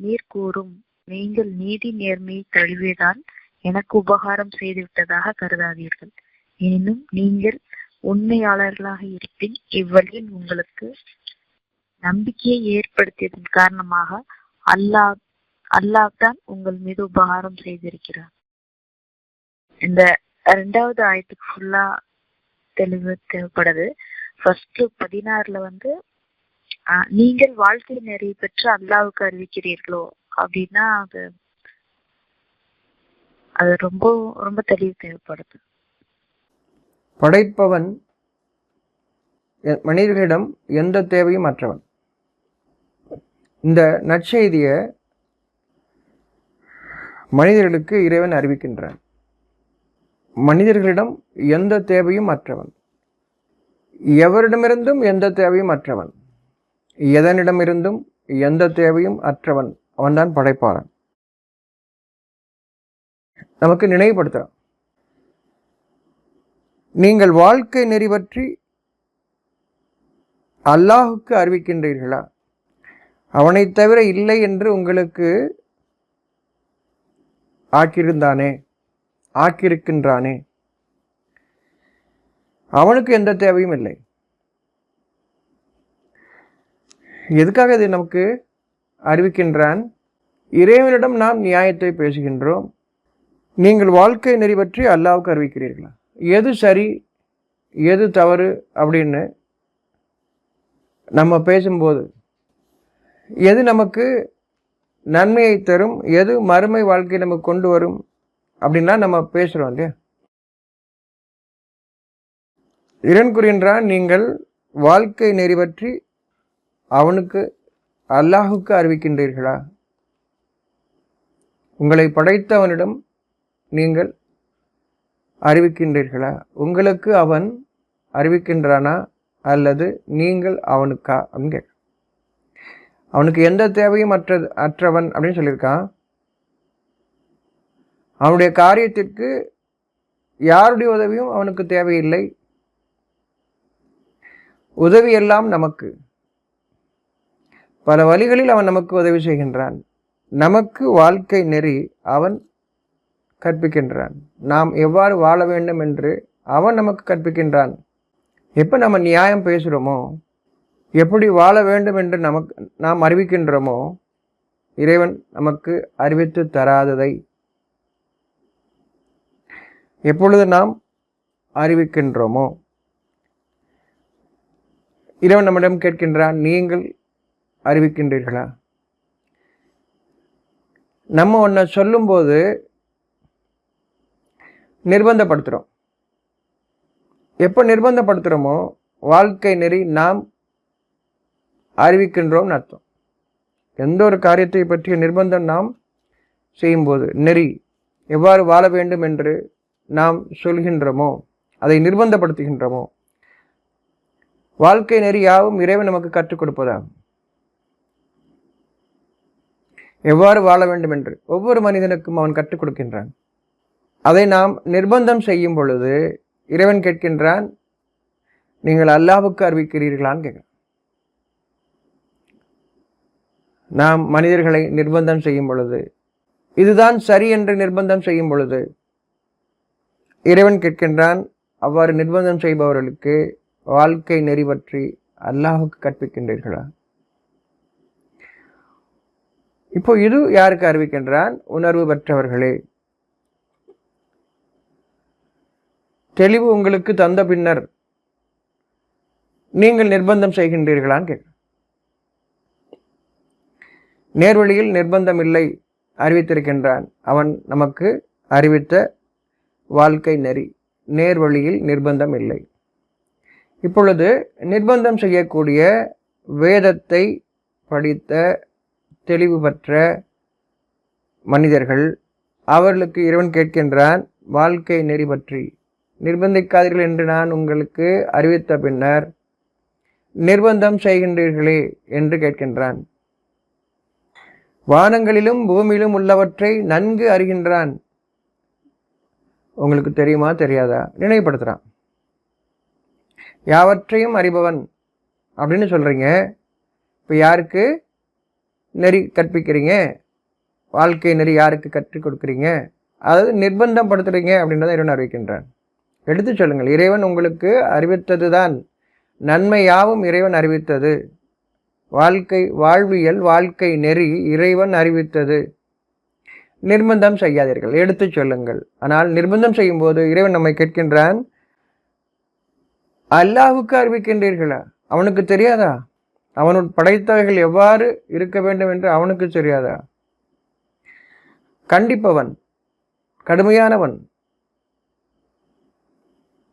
நீர் கூறும். நீங்கள் நீதி நேர்மையை தழுவியதால் எனக்கு உபகாரம் செய்துவிட்டதாக கருதாதீர்கள். எனினும் நீங்கள் உண்மையாளர்களாக இருப்பின் இவ்வழியில் உங்களுக்கு நம்பிக்கையை ஏற்படுத்தியதன் காரணமாக அல்லாஹ் அல்லாஹ் தான் உங்கள் மீது உபகாரம் செய்திருக்கிறார். இந்த ரெண்டாவது ஆயத்துக்கு ஃபுல்லா தெளிவு தேவைப்படுது. ஃபர்ஸ்ட் பதினாறுல வந்து நீங்கள் வாழ்க்கை நெறி பெற்று அல்லாவுக்கு அறிவிக்கிறீர்களோ அப்படின்னா அது அது ரொம்ப ரொம்ப தெளிவு தேவைப்படுது. படைப்பவன் மனிதர்களிடம் எந்த தேவையும் அற்றவன். இந்த நற்செய்தியை மனிதர்களுக்கு இறைவன் அறிவிக்கின்றான். மனிதர்களிடம் எந்த தேவையும் அற்றவன். எவரிடமிருந்தும் எந்த தேவையும் அற்றவன். எதனிடமிருந்தும் எந்த தேவையும் அற்றவன் அவன்தான் படைப்பாளன் நமக்கு நினைவுபடுத்துகிறான் நீங்கள் வாழ்க்கை நெறி பற்றி அல்லாஹுக்கு அறிவிக்கின்றீர்களா? அவனைத் தவிர இல்லை என்று உங்களுக்கு ஆக்கியிருந்தானே ஆக்கியிருக்கின்றானே? அவனுக்கு எந்த தேவையும் இல்லை. எதுக்காக இது நமக்கு அறிவிக்கின்றான்? இறைவனிடம் நாம் நியாயத்தை பேசுகின்றோம். நீங்கள் வாழ்க்கை நெறி பற்றி அல்லாவுக்கு அறிவிக்கிறீர்களா? எது சரி எது தவறு அப்படின்னு நம்ம பேசும்போது எது நமக்கு நன்மையை தரும் எது மறுமை வாழ்க்கை நமக்கு கொண்டு வரும் அப்படின்னா நம்ம பேசுகிறோம் இல்லையா? இரண் கூறுகின்றான் நீங்கள் வாழ்க்கை நெறி பற்றி அவனுக்கு அல்லாஹுக்கு அறிவிக்கின்றீர்களா? உங்களை படைத்தவனிடம் நீங்கள் அறிவிக்கின்றீர்களா? உங்களுக்கு அவன் அறிவிக்கின்றானா? அல்லது நீங்கள் அவனுக்கா? அப்படின்னு கேட்க. அவனுக்கு எந்த தேவையும் அற்ற அற்றவன் அப்படின்னு சொல்லியிருக்கான். அவனுடைய காரியத்திற்கு யாருடைய உதவியும் அவனுக்கு தேவையில்லை. உதவி எல்லாம் நமக்கு. பல வழிகளில் அவன் நமக்கு உதவி செய்கின்றான். நமக்கு வாழ்க்கை நெறி அவன் கற்பிக்கின்றான். நாம் எவ்வாறு வாழ வேண்டும் என்று அவன் நமக்கு கற்பிக்கின்றான். எப்போ நம்ம நியாயம் பேசுகிறோமோ எப்படி வாழ வேண்டும் என்று நமக்கு நாம் அறிவிக்கின்றோமோ இறைவன் நமக்கு அறிவித்து தராததை எப்பொழுது நாம் அறிவிக்கின்றோமோ? இறைவன் நம்மிடம் கேட்கின்றான் நீங்கள் அறிவிக்கின்றீர்களா? நம்ம ஒன்றை சொல்லும்போது நிர்பந்தப்படுத்துகிறோம் எப்போ நிர்பந்தப்படுத்துகிறோமோ வாழ்க்கை நெறி நாம் அறிவிக்கின்றோம்னு அர்த்தம். எந்த ஒரு காரியத்தை பற்றிய நிர்பந்தம் நாம் செய்யும்போது நெறி எவ்வாறு வாழ வேண்டும் என்று நாம் சொல்கின்றோமோ அதை நிர்பந்தப்படுத்துகின்றோமோ வாழ்க்கை நெறி யாவும் இறைவன் நமக்கு கற்றுக் கொடுப்பதாகும். எவ்வாறு வாழ வேண்டும் என்று ஒவ்வொரு மனிதனுக்கும் அவன் கற்றுக் கொடுக்கின்றான். அதை நாம் நிர்பந்தம் செய்யும் பொழுது இறைவன் கேட்கின்றான் நீங்கள் அல்லாவுக்கு அறிவிக்கிறீர்களான்னு கேட்கிறான். நாம் மனிதர்களை நிர்பந்தம் செய்யும் பொழுது இதுதான் சரி என்று நிர்பந்தம் செய்யும் பொழுது இறைவன் கேட்கின்றான் அவ்வாறு நிர்பந்தம் செய்பவர்களுக்கு வாழ்க்கை நெறி பற்றி அல்லாஹுக்கு கற்பிக்கின்றீர்களா? இப்போ இது யாருக்கு அறிவிக்கின்றான்? உணர்வு பெற்றவர்களே. தெளிவு உங்களுக்கு தந்த பின்னர் நீங்கள் நிர்பந்தம் செய்கின்றீர்களான்னு கேட்க நேர்வழியில் நிர்பந்தம் இல்லை அறிவித்திருக்கின்றான். அவன் நமக்கு அறிவித்த வாழ்க்கை நெறி. நேர்வழியில் நிர்பந்தம் இல்லை. இப்பொழுது நிர்பந்தம் செய்யக்கூடிய வேதத்தை படித்த தெளிவு பெற்ற மனிதர்கள். அவர்களுக்கு இறைவன் கேட்கின்றான் வாழ்க்கை நெறி பற்றி. நிர்பந்திக்காதீர்கள் என்று நான் உங்களுக்கு அறிவித்த பின்னர் நிர்பந்தம் செய்கின்றீர்களே என்று கேட்கின்றான். வானங்களிலும் பூமியிலும் உள்ளவற்றை நன்கு அறிகின்றான். உங்களுக்கு தெரியுமா தெரியாதா? நினைவுபடுத்துகிறான் யாவற்றையும் அறிபவன் அப்படின்னு சொல்கிறீங்க இப்போ யாருக்கு? நெறி கற்பிக்கிறீங்க? வாழ்க்கை நெறி யாருக்கு கற்றுக் கொடுக்குறீங்க? அதாவது நிர்பந்தம் படுத்துறீங்க அப்படின்றத இறைவன் அறிவிக்கின்றான். எடுத்து சொல்லுங்கள். இறைவன் உங்களுக்கு அறிவித்தது தான் நன்மை யாவும் இறைவன் அறிவித்தது. வாழ்க்கை வாழ்வியல் வாழ்க்கை நெறி இறைவன் அறிவித்தது. நிர்பந்தம் செய்யாதீர்கள். எடுத்து சொல்லுங்கள். ஆனால் நிர்பந்தம் செய்யும்போது இறைவன் நம்மை கேட்கின்றான் அல்லாஹுக்கு அறிவிக்கின்றீர்களா? அவனுக்கு தெரியாதா? அவன் படைத்தவைகள் எவ்வாறு இருக்க வேண்டும் என்று அவனுக்கு தெரியாதா? கண்டிப்பவன் கடுமையானவன்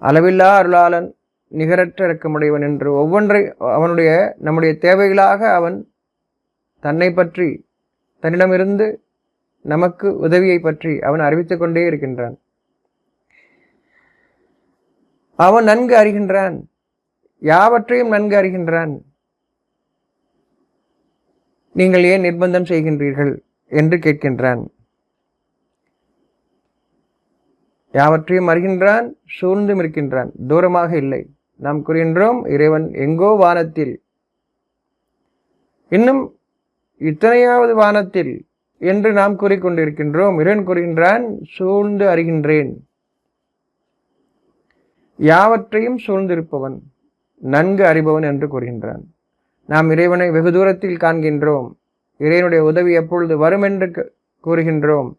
அளவில்லா அருளாளன் நிகரற்ற இறக்கமுடையவன் என்று ஒவ்வொன்றை அவனுடைய நம்முடைய தேவைகளாக அவன் தன்னை பற்றி தன்னிடமிருந்து நமக்கு உதவியை பற்றி அவன் அறிவித்துக் கொண்டே இருக்கின்றான். அவன் நன்கு அறிகின்றான். யாவற்றையும் நன்கு அறிகின்றான். நீங்கள் ஏன் நிர்பந்தம் செய்கின்றீர்கள் என்று கேட்கின்றான். யாவற்றையும் அறிகின்றான் சூழ்ந்தும் இருக்கின்றான். தூரமாக இல்லை. நாம் கூறுகின்றோம் இறைவன் எங்கோ வானத்தில். இன்னும் இத்தனையாவது வானத்தில் என்று நாம் கூறிக்கொண்டிருக்கின்றோம். இறைவன் கூறுகின்றான் சூழ்ந்து அறிகின்றேன். யாவற்றையும் சூழ்ந்திருப்பவன் நன்கு அறிபவன் என்று கூறுகின்றான். நாம் இறைவனை வெகு தூரத்தில் காண்கின்றோம். இறைவனுடைய உதவி எப்பொழுது வரும் என்று கூறுகின்றோம்.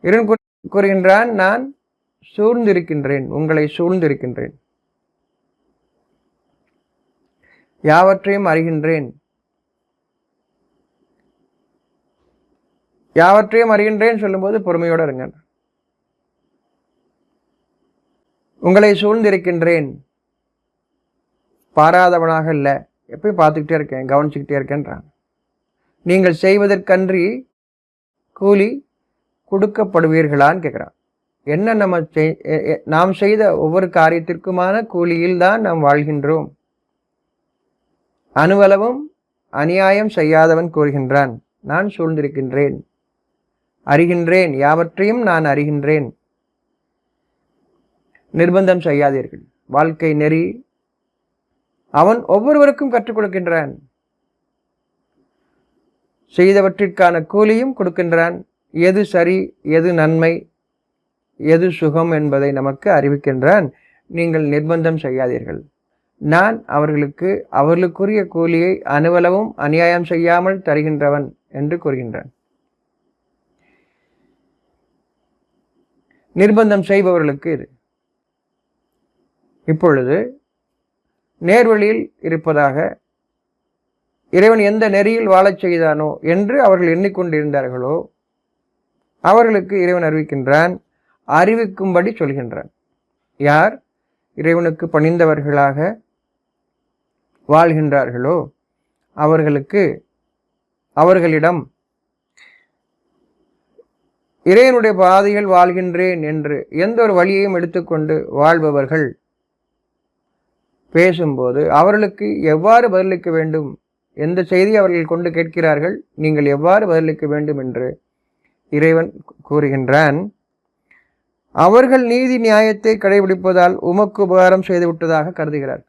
இறைவன் கூறுகின்றான் நான் சூழ்ந்திருக்கின்றேன் உங்களை சூழ்ந்திருக்கின்றேன். யாவற்றையும் அறிகின்றேன். யாவற்றையும் அறிகின்றேன் சொல்லும்போது பொறுமையோடு இருங்க. உங்களை சூழ்ந்திருக்கின்றேன். பாராதவனாக இல்லை. எப்பயும் பார்த்துக்கிட்டே இருக்கேன் கவனிச்சுக்கிட்டே இருக்கேன்றான். நீங்கள் செய்வதற்கன்றி கூலி கொடுக்கப்படுவீர்களான்னு கேட்குறான். என்ன நம்ம நாம் செய்த ஒவ்வொரு காரியத்திற்குமான கூலியில் தான் நாம் வாழ்கின்றோம். அணுவளவும் அநியாயம் செய்யாதவன் கூறுகின்றான் நான் சூழ்ந்திருக்கின்றேன் அறிகின்றேன் யாவற்றையும் நான் அறிகின்றேன். நிர்பந்தம் செய்யாதீர்கள். வாழ்க்கை நெறி அவன் ஒவ்வொருவருக்கும் கற்றுக் கொடுக்கின்றான். செய்தவற்றிற்கான கூலியும் கொடுக்கின்றான். எது சரி எது நன்மை எது சுகம் என்பதை நமக்கு அறிவிக்கின்றான். நீங்கள் நிர்பந்தம் செய்யாதீர்கள். நான் அவர்களுக்கு அவர்களுக்குரிய கூலியை அணுவளவும் அநியாயம் செய்யாமல் தருகின்றவன் என்று கூறுகின்றான். நிர்பந்தம் செய்பவர்களுக்கு இது. இப்பொழுது நேர்வழியில் இருப்பதாக இறைவன் எந்த நெறியில் வாழச் செய்தானோ என்று அவர்கள் எண்ணிக்கொண்டிருந்தார்களோ அவர்களுக்கு இறைவன் அறிவிக்கின்றான் அறிவிக்கும்படி சொல்கின்றான். யார் இறைவனுக்கு பணிந்தவர்களாக வாழ்கின்றார்களோ அவர்களுக்கு அவர்களிடம் இறைவனுடைய பாதையில் வாழ்கின்றேன் என்று எந்த ஒரு வழியையும் எடுத்துக்கொண்டு வாழ்பவர்கள் பேசும்போது அவர்களுக்கு எவ்வாறு பதிலளிக்க வேண்டும்? எந்த செய்தி அவர்கள் கொண்டு கேட்கிறார்கள்? நீங்கள் எவ்வாறு பதிலளிக்க வேண்டும் என்று இறைவன் கூறுகின்றான். அவர்கள் நீதி நியாயத்தை கடைபிடிப்பதால் உமக்கு உபகாரம் செய்து விட்டதாக கருதுகிறார்.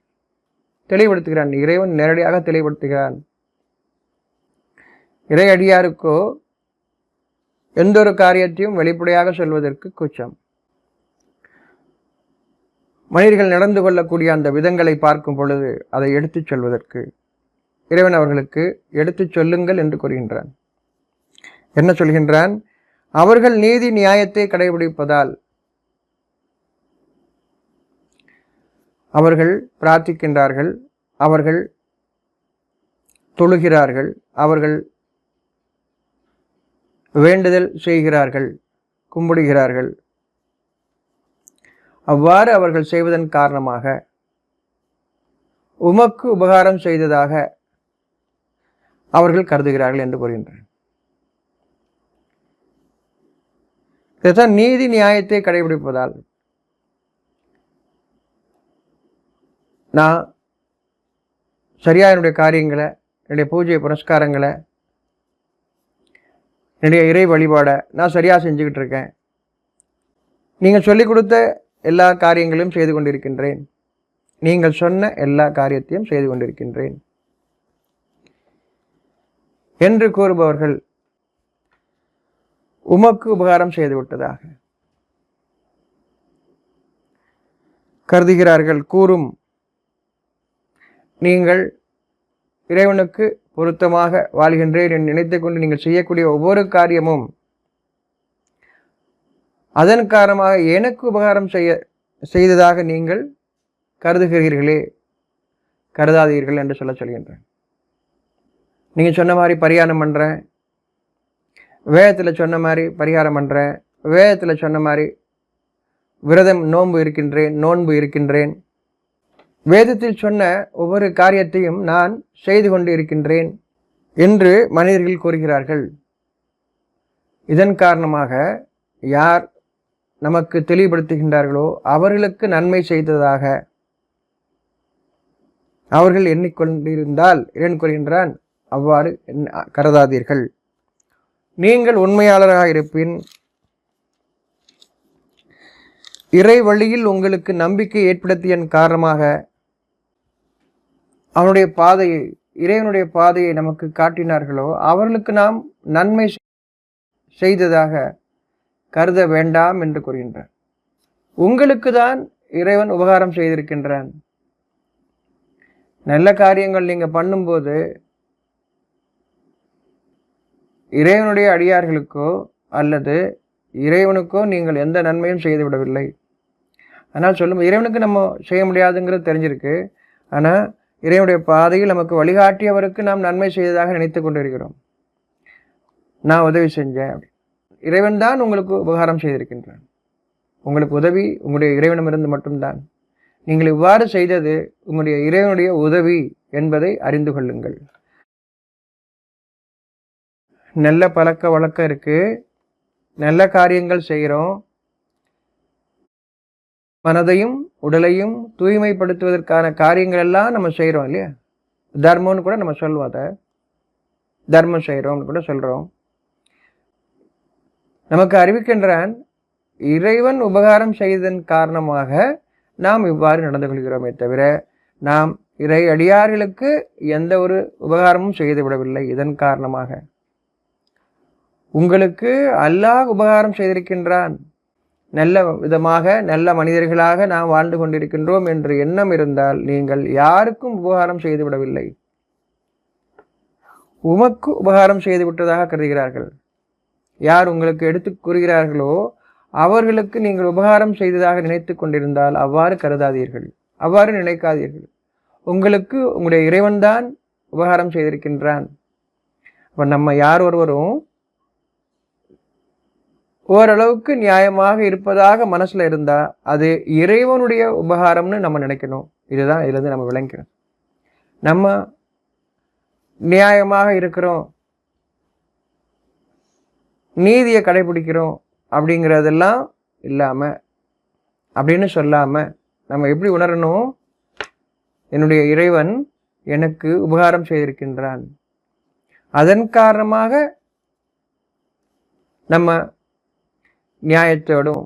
தெளிவுபடுத்துகிறான். இறைவன் நேரடியாக தெளிவுபடுத்துகிறான். இறையடியாருக்கோ எந்த ஒரு காரியத்தையும் வெளிப்படையாக சொல்வதற்கு கூச்சம். மனிதர்கள் நடந்து கொள்ளக்கூடிய அந்த விதங்களை பார்க்கும் பொழுது அதை எடுத்துச் சொல்வதற்கு இறைவன் அவர்களுக்கு எடுத்துச் சொல்லுங்கள் என்று கூறுகின்றான். என்ன சொல்கின்றான்? அவர்கள் நீதி நியாயத்தை கடைபிடிப்பதால் அவர்கள் பிரார்த்திக்கின்றார்கள் அவர்கள் தொழுகிறார்கள் அவர்கள் வேண்டுதல் செய்கிறார்கள் கும்பிடுகிறார்கள் அவ்வாறு அவர்கள் செய்வதன் காரணமாக உமக்கு உபகாரம் செய்ததாக அவர்கள் கருதுகிறார்கள் என்று கூறுகின்றனர். இதுதான் நீதி நியாயத்தை கடைபிடிப்பதால் நான் சரியாக என்னுடைய காரியங்களை என்னுடைய பூஜை புரஸ்காரங்களை என்னுடைய இறை வழிபாடை நான் சரியாக செஞ்சுக்கிட்டு இருக்கேன். நீங்கள் சொல்லிக் கொடுத்த எல்லா காரியங்களையும் செய்து கொண்டிருக்கின்றேன். நீங்கள் சொன்ன எல்லா காரியத்தையும் செய்து கொண்டிருக்கின்றேன். என்று கூறுபவர்கள் உமக்கு உபகாரம் செய்து விட்டதாக. கருதுகிறார்கள் கூறும் நீங்கள் இறைவனுக்கு பொருத்தமாக வாழ்கின்றேன் என்று நினைத்துக்கொண்டு நீங்கள் செய்யக்கூடிய ஒவ்வொரு காரியமும் அதன் காரணமாக எனக்கு உபகாரம் செய்ய செய்ததாக நீங்கள் கருதுகிறீர்களே கருதாதீர்கள் என்று சொல்ல சொல்கின்றேன். நீங்கள் சொன்ன மாதிரி பரிகாரம் பண்ணுறேன் வேதத்தில் சொன்ன மாதிரி பரிகாரம் பண்ணுறேன் வேதத்தில் சொன்ன மாதிரி விரதம் நோன்பு இருக்கின்றேன் நோன்பு இருக்கின்றேன். வேதத்தில் சொன்ன ஒவ்வொரு காரியத்தையும் நான் செய்து கொண்டு இருக்கின்றேன் என்று மனிதர்கள் கூறுகிறார்கள். இதன் காரணமாக யார் நமக்கு தெளிவுபடுத்துகின்றார்களோ அவர்களுக்கு நன்மை செய்ததாக அவர்கள் எண்ணிக்கொண்டிருந்தால் இறைவன் கூறுகின்றான் அவ்வாறு கருதாதீர்கள். நீங்கள் உண்மையாளராக இருப்பின் இறை வழியில் உங்களுக்கு நம்பிக்கை ஏற்படுத்தியன் காரணமாக அவனுடைய பாதையை இறைவனுடைய பாதையை நமக்கு காட்டினார்களோ அவர்களுக்கு நாம் நன்மை செய்ததாக கருத வேண்டாம் என்று கூறுகின்றான். உங்களுக்கு தான் இறைவன் உபகாரம் செய்திருக்கின்றான். நல்ல காரியங்கள் நீங்கள் பண்ணும்போது இறைவனுடைய அடியார்களுக்கோ அல்லது இறைவனுக்கோ நீங்கள் எந்த நன்மையும் செய்து விடவில்லை ஆனால் சொல்லும் இறைவனுக்கு நம்ம செய்ய முடியாதுங்கிறது தெரிஞ்சிருக்கு. ஆனால் இறைவனுடைய பாதையில் நமக்கு வழிகாட்டியவருக்கு நாம் நன்மை செய்ததாக நினைத்து கொண்டிருக்கிறோம். நான் உதவி செஞ்சேன் அப்படி. இறைவன் தான் உங்களுக்கு உபகாரம் செய்திருக்கின்றான். உங்களுக்கு உதவி உங்களுடைய இறைவனமிருந்து மட்டும்தான். நீங்கள் இவ்வாறு செய்தது உங்களுடைய இறைவனுடைய உதவி என்பதை அறிந்து கொள்ளுங்கள். நல்ல பழக்க வழக்கம் இருக்குது நல்ல காரியங்கள் செய்கிறோம் மனதையும் உடலையும் தூய்மைப்படுத்துவதற்கான காரியங்கள் எல்லாம் நம்ம செய்கிறோம் இல்லையா? தர்மம்னு கூட நம்ம சொல்லுவோம் அதை. தர்மம் செய்கிறோம்னு கூட சொல்கிறோம் நமக்கு அறிவிக்கின்றான் இறைவன் உபகாரம் செய்ததன் காரணமாக நாம் இவ்வாறு நடந்து கொள்கிறோமே தவிர நாம் இறை அடியார்களுக்கு எந்த ஒரு உபகாரமும் செய்து விடவில்லை இதன் காரணமாக உங்களுக்கு அல்லாஹ் உபகாரம் செய்திருக்கின்றான். நல்ல விதமாக நல்ல மனிதர்களாக நாம் வாழ்ந்து கொண்டிருக்கின்றோம் என்று எண்ணம் இருந்தால் நீங்கள் யாருக்கும் உபகாரம் செய்து விடவில்லை உமக்கு உபகாரம் செய்து விட்டதாக கருதுகிறார்கள். யார் உங்களுக்கு எடுத்து கூறுகிறார்களோ அவர்களுக்கு நீங்கள் உபகாரம் செய்ததாக நினைத்து கொண்டிருந்தால் அவ்வாறு கருதாதீர்கள். அவ்வாறு நினைக்காதீர்கள். உங்களுக்கு உங்களுடைய இறைவன்தான் உபகாரம் செய்திருக்கின்றான். அப்போ நம்ம யார் ஒருவரும் ஓரளவுக்கு நியாயமாக இருப்பதாக மனசில் இருந்தால் அது இறைவனுடைய உபகாரம்னு நம்ம நினைக்கணும். இதுதான் இதுலேருந்து நம்ம விளங்கிறோம் நம்ம நியாயமாக இருக்கிறோம். நீதியை கடைபிடிக்கிறோம் அப்படிங்கிறதெல்லாம் இல்லாமல் அப்படின்னு சொல்லாமல் நம்ம எப்படி உணரணும்? என்னுடைய இறைவன் எனக்கு உபகாரம் செய்திருக்கின்றான். அதன் காரணமாக நம்ம நியாயத்தோடும்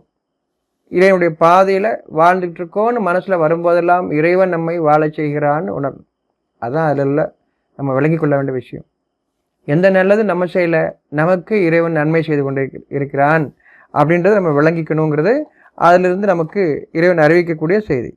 இறைவனுடைய பாதையில் வாழ்ந்துட்டு இருக்கோன்னு மனசில் வரும்போதெல்லாம் இறைவன் நம்மை வாழச் செய்கிறான்னு உணரணும். அதான் அதில் நம்ம விளங்கி கொள்ள வேண்டிய விஷயம். எந்த நல்லது நம்ம செய்யல நமக்கு இறைவன் நன்மை செய்து கொண்டு இருக்கிறான் அப்படின்றத நம்ம விளங்கிக்கணுங்கிறது அதிலிருந்து நமக்கு இறைவன் அறிவிக்கக்கூடிய செய்தி.